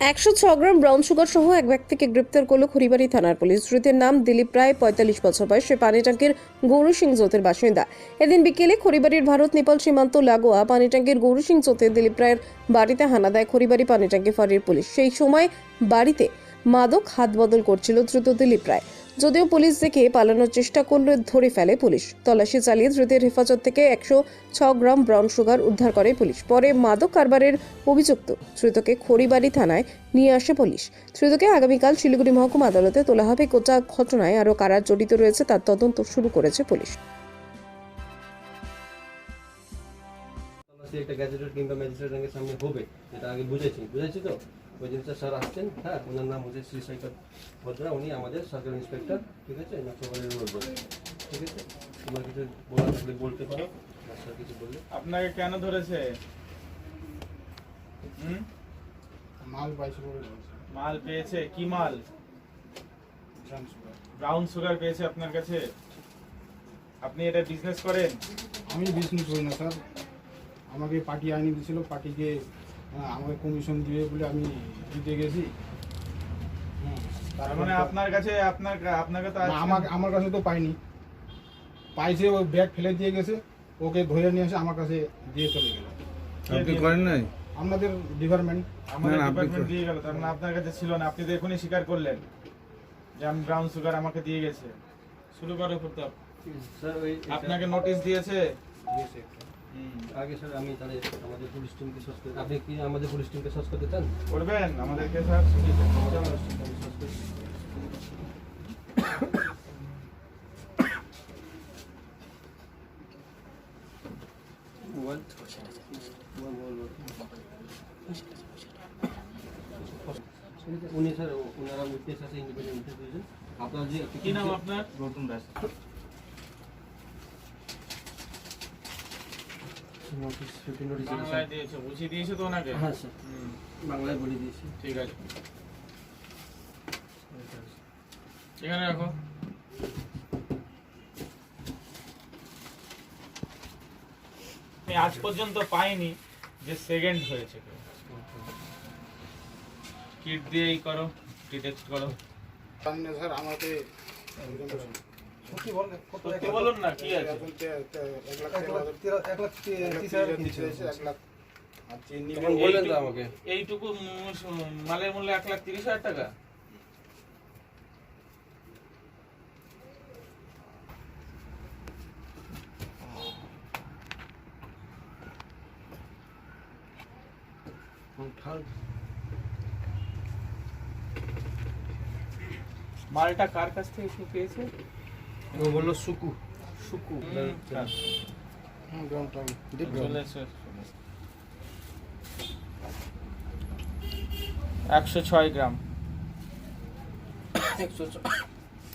একশো ছ gram brown sugar সহ এক ব্যক্তিকে গ্রেপ্তার করল খড়িবাড়ি থানার পুলিশ। ধৃতের নাম দিলীপ রায়, পঁয়তাল্লিশ বছর বয়স সে পানিট্যাঙ্কির গৌরু সিং জোতের বাসিন্দা। এদিন বিকেলে খড়িবাড়ির ভারত নেপাল সীমান্ত লাগোয়া পানিট্যাঙ্কির গৌরু সিং জোতে দিলীপ রায়ের বাড়িতে হানা দেয় খড়িবাড়ি পানিটাঙ্কি ফাঁড়ির পুলিশ। সেই সময় বাড়িতে মাদক হাত বদল করছিল দ্রুত দিলীপ রায়। যদিও পুলিশ দেখে পালানোর চেষ্টা করলে ধরে ফেলে পুলিশ। তল্লাশি চালিয়ে ধৃতের হেফাজত থেকে একশো ছ গ্রাম ব্রাউন সুগার উদ্ধার করে পুলিশ। পরে মাদক কারবারের অভিযুক্ত ধৃতকে খড়িবাড়ি থানায় নিয়ে আসে পুলিশ। ধৃতকে আগামীকাল শিলিগুড়ি মহকুমা আদালতে তোলা হবে। গোটা ঘটনায় আরও কারা জড়িত রয়েছে তার তদন্ত শুরু করেছে পুলিশ। একটা গ্যাজেটেড কিংবা ম্যাজিস্ট্রেট সামনে হবে যেটা আগে বুঝেছি। বুঝেছি তো? ওই জিনিসটা স্যার আসছেন হ্যাঁ ওনার নাম হচ্ছে শ্রী শঙ্কর ভদ্রা উনি আমাদের সার্কেল ইন্সপেক্টর ঠিক আছে? নকশাবাড়ির রোড বলে ঠিক আছে? তোমার কিছু বলার থাকলে বলতে পারো স্যার কিছু বললে? আপনাকে কেন ধরেছে? হুম? মাল পাইছে বলে মাল পেয়েছে? কি মাল? ব্রাউন সুগার পেয়েছে আপনার কাছে? আপনি এটা বিজনেস করেন? আমি বিজনেস করি না স্যার। আমাকে পার্টি আইনি দিয়েছিল পার্টিকে আমাকে কমিশন দিবে বলে আমি দিতে গেছি। হুম, তার মানে আপনার কাছে আপনার আপনাকে তো আমার আমার কাছে তো পাইনি। পাইছে ও ব্যাগ ফেলে দিয়ে গেছে। ওকে ধরে নিয়ে এসে আমার কাছে দিয়ে চলে গেল। আপনি করেন নাই? আপনাদের ডিপার্টমেন্ট আমাদের ডিপার্টমেন্ট দিয়ে গেল তার মানে আপনার কাছে ছিল না। আপনি তো এখনই স্বীকার করলেন যে আমি ব্রাউন সুগার আমাকে দিয়ে গেছে। শুরু করো প্রতাপ। স্যার ওই আপনাকে নোটিশ দিয়েছে? দিয়েছে। আগে স্যার আমি তাহলে আমাদের পুলিশ টিমকে সার্চ করতে আপনি কি আমাদের পুলিশ টিমকে সার্চ করতে চান? করবেন আমাদেরকে স্যার। উনি স্যার ওনারা উইটনেস আছে ইন্ডিপেন্ডেন্ট আপনার যে কি নাম আপনার? নতুন দাস। নোটিশ ফিফটিন নোটিশ বাংলায় দিয়েছে বুঝিয়ে দিয়েছে তো ওনাকে? হ্যাঁ স্যার। বাংলায় বলে দিয়েছি। ঠিক আছে। এখানে রাখো। আমি আজ পর্যন্ত পাইনি যে সেকেন্ড হয়েছে কিট দিয়েই করো ডিটেক্ট করো। সামনে স্যার আমাকে বলুন না কি আছে? এইটুকু- মালের মূল্য এক লাখ তিরিশ হাজার টাকা? মালটা কার কাছ থেকে সে পেয়েছে? ও বলল সুকু সুকু। একশো ছয় গ্রাম। একশো ছয়।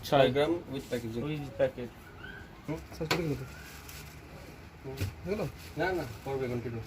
ছয় গ্রাম উইথ প্যাকেজিং ওই প্যাকেট না না করবে কন্টিনিউ